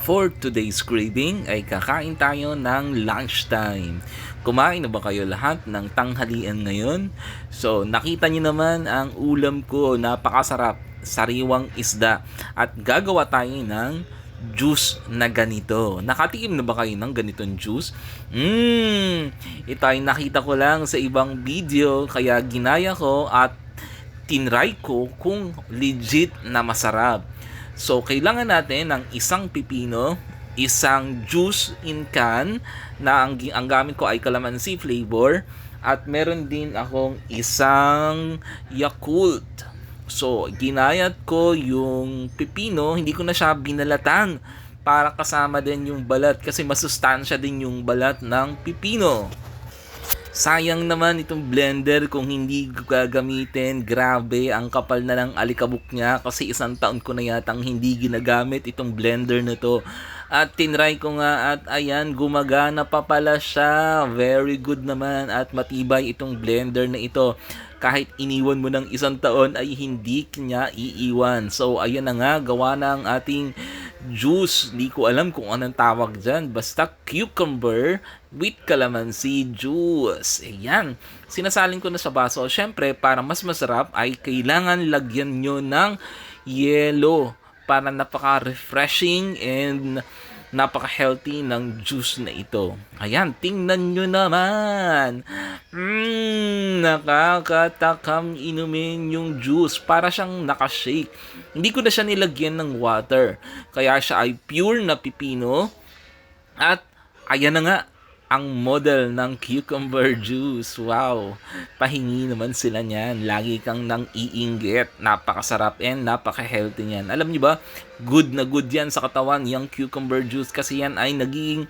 For today's craving ay kakain tayo ng lunchtime. Kumain na ba kayo lahat ng tanghalian ngayon? So, nakita niyo naman ang ulam ko, napakasarap, sariwang isda. At gagawa tayo ng juice na ganito. Nakatikim na ba kayo ng ganitong juice? Mmm, ito ay nakita ko lang sa ibang video kaya ginaya ko at tinry ko kung legit na masarap. So, kailangan natin ng isang pipino, isang juice in can na ang, ang gamit ko ay calamansi flavor at meron din akong isang Yakult. So, ginayat ko yung pipino, hindi ko na siya binalatan para kasama din yung balat kasi masustansya din yung balat ng pipino. Sayang naman itong blender kung hindi gagamitin. Grabe, ang kapal na ng alikabok niya kasi isang taon ko na yatang hindi ginagamit itong blender na to. At tinry ko nga at ayan, gumagana pa pala siya. Very good naman at matibay itong blender na ito. Kahit iniwan mo ng isang taon ay hindi niya iiwan. So ayan na nga, gawa ang ating juice. Di ko alam kung anong tawag dyan. Basta cucumber with calamansi juice. Ayan. Sinasalin ko na sa baso. Siyempre, para mas masarap ay kailangan lagyan nyo ng yelo para napaka-refreshing and napaka-healthy ng juice na ito. Ayan, tingnan nyo naman. Mmm, nakakatakam inumin yung juice. Para siyang nakashake. Hindi ko na siya nilagyan ng water. Kaya siya ay pure na pipino. At ayan na nga, ang model ng cucumber juice. Wow! Pahingi naman sila niyan. Lagi kang nang iinggit. Napakasarap and napaka-healthy niyan. Alam niyo ba, good na good yan sa katawan, yung cucumber juice. Kasi yan ay naging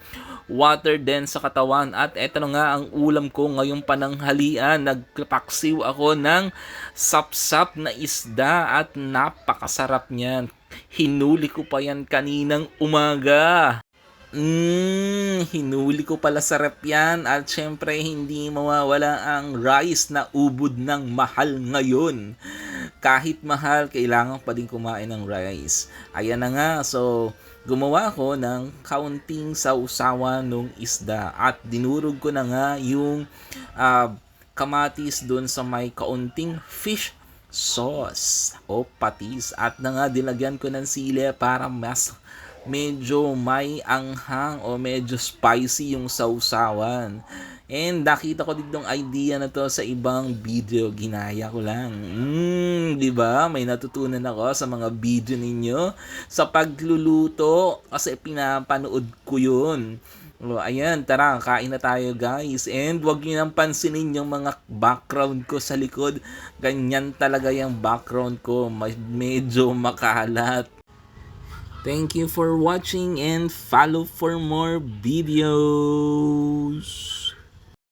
water din sa katawan. At eto na nga ang ulam ko ngayong pananghalian. Nagpaksiw ako ng sapsap na isda at napakasarap niyan. Hinuli ko pa yan kaninang umaga. Mmm, hinuli ko pala sa rep yan at syempre hindi mawawala ang rice na ubod ng mahal ngayon. Kahit mahal, kailangan pa din kumain ng rice. Ayan na nga, so gumawa ko ng kaunting sausawa nung isda at dinurog ko na nga yung uh, kamatis doon sa may kaunting fish sauce o patis at na nga dilagyan ko ng sili para mas medyo may anghang o medyo spicy yung sausawan. And nakita ko ditong idea na to sa ibang video, ginaya ko lang. Mm, 'di ba? May natutunan ako sa mga video ninyo sa pagluluto kasi pinapanood ko 'yun. So, ayan, tara, kain na tayo guys. And wag niyo nang pansinin yung mga background ko sa likod. Ganyan talaga yung background ko. Medyo makalat. Thank you for watching and follow for more videos.